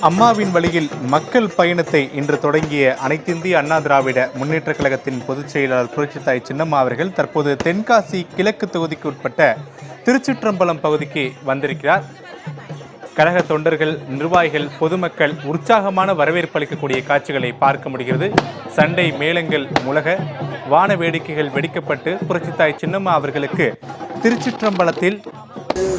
அம்மாவின் வழியில் மக்கள் பயணத்தை இன்று தொடங்கிய அனைத்திந்திய அண்ணா திராவிட முன்னேற்றக் கழகத்தின் பொதுச் செயலாளர் புரட்சித்தாய் சின்னம்மா அவர்கள் தற்போது தென்காசி கிழக்கு தொகுதிக்கு உட்பட்ட திருச்சிற்றம்பலம் பகுதிக்கு வந்திருக்கிறார். கழக தொண்டர்கள் நிர்வாகிகள் பொதுமக்கள் உற்சாகமான வரவேற்பு அளிக்கக்கூடிய காட்சிகளை பார்க்க முடிகிறது. சண்டை மேளங்கள் முழக வான வேடிக்கைகள் வெடிக்கப்பட்டு புரட்சித்தாய் சின்னம்மா அவர்களுக்கு திருச்சிற்றம்பலத்தில்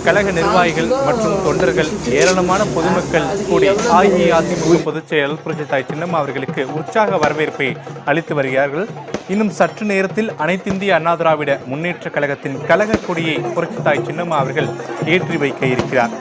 கழக நிர்வாகிகள் மற்றும் தொண்டர்கள் ஏராளமான பொதுமக்கள் கூடி அஇஅதிமுக பொதுச் செயலர் புரட்சித்தாய் சின்னம்மா அவர்களுக்கு உற்சாக வரவேற்பை அளித்து வருகிறார்கள். இன்னும் சற்று நேரத்தில் அனைத்திந்திய அண்ணா திராவிட முன்னேற்ற கழகத்தின் கழக கொடியை புரட்சித்தாய் சின்னம்மா அவர்கள் ஏற்றி வைக்க இருக்கிறார்.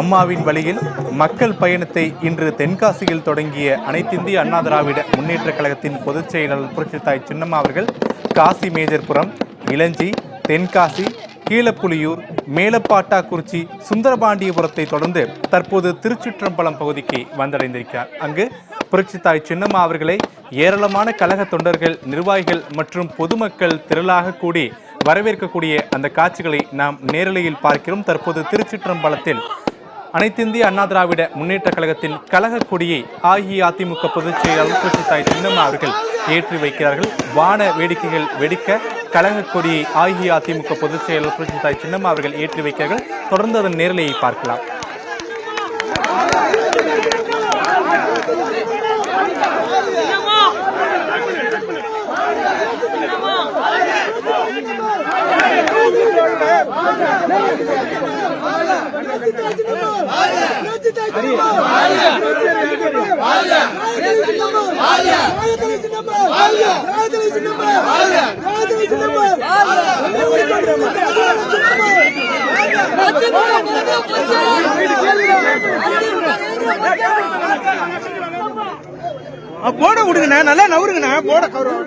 அம்மாவின் வழியில் மக்கள் பயணத்தை இன்று தென்காசியில் தொடங்கிய அனைத்திந்திய அண்ணா திராவிட முன்னேற்ற கழகத்தின் பொதுச் செயலாளர் புரட்சித்தாய் சின்னம்மா அவர்கள் காசி மேஜர்புரம் இளஞ்சி தென்காசி கீழப்புலியூர் மேலப்பாட்டாக்குறிச்சி சுந்தரபாண்டியபுரத்தை தொடர்ந்து தற்போது திருச்சிற்றம்பலம் பகுதிக்கு வந்தடைந்திருக்கிறார். அங்கு புரட்சித்தாய் சின்னம்மா அவர்களை ஏராளமான கழக தொண்டர்கள் நிர்வாகிகள் மற்றும் பொதுமக்கள் திரளாக கூடி வரவேற்கக்கூடிய அந்த காட்சிகளை நாம் நேரலையில் பார்க்கிறோம். தற்போது திருச்சிற்றம்பலத்தில் அனைத்திந்திய அண்ணா திராவிட முன்னேற்ற கழகத்தின் கழக கொடியை அஇஅதிமுக பொதுச் செயலாளர் புரட்சித்தாய் சின்னம்மா அவர்கள் ஏற்றி வைக்கிறார்கள். வான வேடிக்கைகள் வெடிக்க கழகக்கொடி கொடியை அஇஅதிமுக பொதுச் செயலாளர் புரட்சித்தாய் சின்னம்மா அவர்கள் ஏற்றி வைக்கிறார்கள் தொடர்ந்து அதன் நேரலையை பார்க்கலாம் போட விடுங்கண்ணா. நல்லா நவருங்கண்ணா. போட. கவரும்